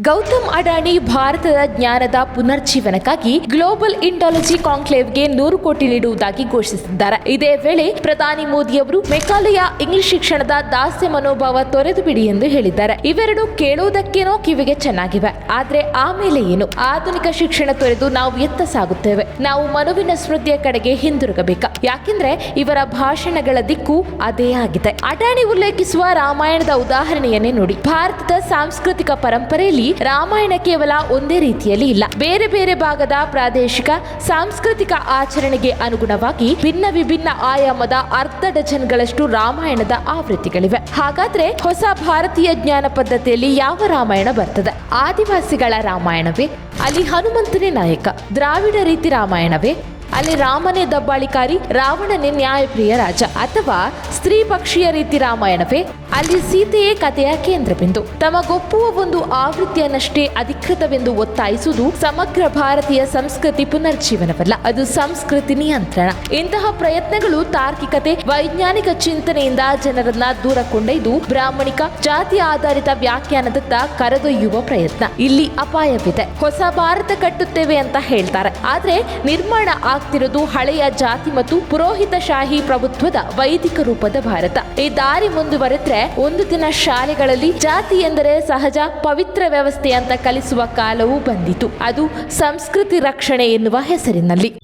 ಗೌತಮ್ ಅಡಾಣಿ ಭಾರತದ ಜ್ಞಾನದ ಪುನರ್ಜೀವನಕ್ಕಾಗಿ global Indology ಕಾಂಕ್ಲೇವ್ಗೆ ನೂರು ಕೋಟಿ ನೀಡುವುದಾಗಿ ಘೋಷಿಸಿದ್ದಾರೆ. ಇದೇ ವೇಳೆ ಪ್ರಧಾನಿ ಮೋದಿ ಅವರು ಮೆಘಾಲಯ ಇಂಗ್ಲಿಷ್ ಶಿಕ್ಷಣದ ದಾಸ್ಯ ಮನೋಭಾವ ತೊರೆದು ಬಿಡಿ ಎಂದು ಹೇಳಿದ್ದಾರೆ. ಇವೆರಡು ಕೇಳುವುದಕ್ಕೇನೋ ಕಿವಿಗೆ ಚೆನ್ನಾಗಿವೆ. ಆದ್ರೆ ಆಮೇಲೆ ಏನು? ಆಧುನಿಕ ಶಿಕ್ಷಣ ತೊರೆದು ನಾವು ಎತ್ತ ಸಾಗುತ್ತೇವೆ. ನಾವು ಮನುವಿನ ಸ್ಮೃತಿಯ ಕಡೆಗೆ ಹಿಂದಿರುಗಬೇಕಾ? ಯಾಕೆಂದ್ರೆ ಇವರ ಭಾಷಣಗಳ ದಿಕ್ಕು ಅದೇ ಆಗಿದೆ. ಅಡಾಣಿ ಉಲ್ಲೇಖಿಸುವ ರಾಮಾಯಣದ ಉದಾಹರಣೆಯನ್ನೇ ನೋಡಿ. ಭಾರತದ ಸಾಂಸ್ಕೃತಿಕ ಪರಂಪರೆಯಲ್ಲಿ ರಾಮಾಯಣ ಕೇವಲ ಒಂದೇ ರೀತಿಯಲ್ಲಿ ಇಲ್ಲ. ಬೇರೆ ಬೇರೆ ಭಾಗದ ಪ್ರಾದೇಶಿಕ, ಸಾಂಸ್ಕೃತಿಕ ಆಚರಣೆಗೆ ಅನುಗುಣವಾಗಿ ಭಿನ್ನ ವಿಭಿನ್ನ ಆಯಾಮದ ಅರ್ಧ ಡಜನ್ಗಳಷ್ಟು ರಾಮಾಯಣದ ಆವೃತ್ತಿಗಳಿವೆ. ಹಾಗಾದ್ರೆ ಹೊಸ ಭಾರತೀಯ ಜ್ಞಾನ ಪದ್ಧತಿಯಲ್ಲಿ ಯಾವ ರಾಮಾಯಣ ಬರ್ತದೆ? ಆದಿವಾಸಿಗಳ ರಾಮಾಯಣವೇ? ಅಲ್ಲಿ ಹನುಮಂತನೇ ನಾಯಕ. ದ್ರಾವಿಡ ರೀತಿ ರಾಮಾಯಣವೇ? ಅಲ್ಲಿ ರಾಮನೇ ದಬ್ಬಾಳಿಕಾರಿ, ರಾವಣನೇ ನ್ಯಾಯಪ್ರಿಯ ರಾಜ. ಅಥವಾ ಸ್ತ್ರೀ ಪಕ್ಷೀಯ ರೀತಿ ರಾಮಾಯಣವೇ? ಅಲ್ಲಿ ಸೀತೆಯೇ ಕಥೆಯ ಕೇಂದ್ರಬಿಂದು. ತಮಗೊಪ್ಪುವ ಒಂದು ಆವೃತ್ತಿಯನ್ನಷ್ಟೇ ಅಧಿಕೃತವೆಂದು ಒತ್ತಾಯಿಸುವುದು ಸಮಗ್ರ ಭಾರತೀಯ ಸಂಸ್ಕೃತಿ ಪುನರ್ಜೀವನವಲ್ಲ, ಅದು ಸಂಸ್ಕೃತಿ ನಿಯಂತ್ರಣ. ಇಂತಹ ಪ್ರಯತ್ನಗಳು ತಾರ್ಕಿಕತೆ, ವೈಜ್ಞಾನಿಕ ಚಿಂತನೆಯಿಂದ ಜನರನ್ನ ದೂರ ಕೊಂಡೊಯ್ದು ಬ್ರಾಹ್ಮಣಿಕ, ಜಾತಿ ಆಧಾರಿತ ವ್ಯಾಖ್ಯಾನದತ್ತ ಕರೆದೊಯ್ಯುವ ಪ್ರಯತ್ನ. ಇಲ್ಲಿ ಅಪಾಯವಿದೆ. ಹೊಸ ಭಾರತ ಕಟ್ಟುತ್ತೇವೆ ಅಂತ ಹೇಳ್ತಾರೆ. ಆದ್ರೆ ನಿರ್ಮಾಣ ಆಗ್ತಿರೋದು ಹಳೆಯ ಜಾತಿ ಮತ್ತು ಪುರೋಹಿತಶಾಹಿ ಪ್ರಭುತ್ವದ ವೈದಿಕ ರೂಪದ ಭಾರತ. ಈ ದಾರಿ ಮುಂದುವರೆದ್ರೆ ಒಂದು ದಿನ ಶಾಲೆಗಳಲ್ಲಿ ಜಾತಿ ಎಂದರೆ ಸಹಜ ಪವಿತ್ರ ವ್ಯವಸ್ಥೆ ಅಂತ ಕಲಿಸುವ ಕಾಲವೂ ಬಂದಿತು. ಅದು ಸಂಸ್ಕೃತಿ ರಕ್ಷಣೆ ಎನ್ನುವ ಹೆಸರಿನಲ್ಲಿ.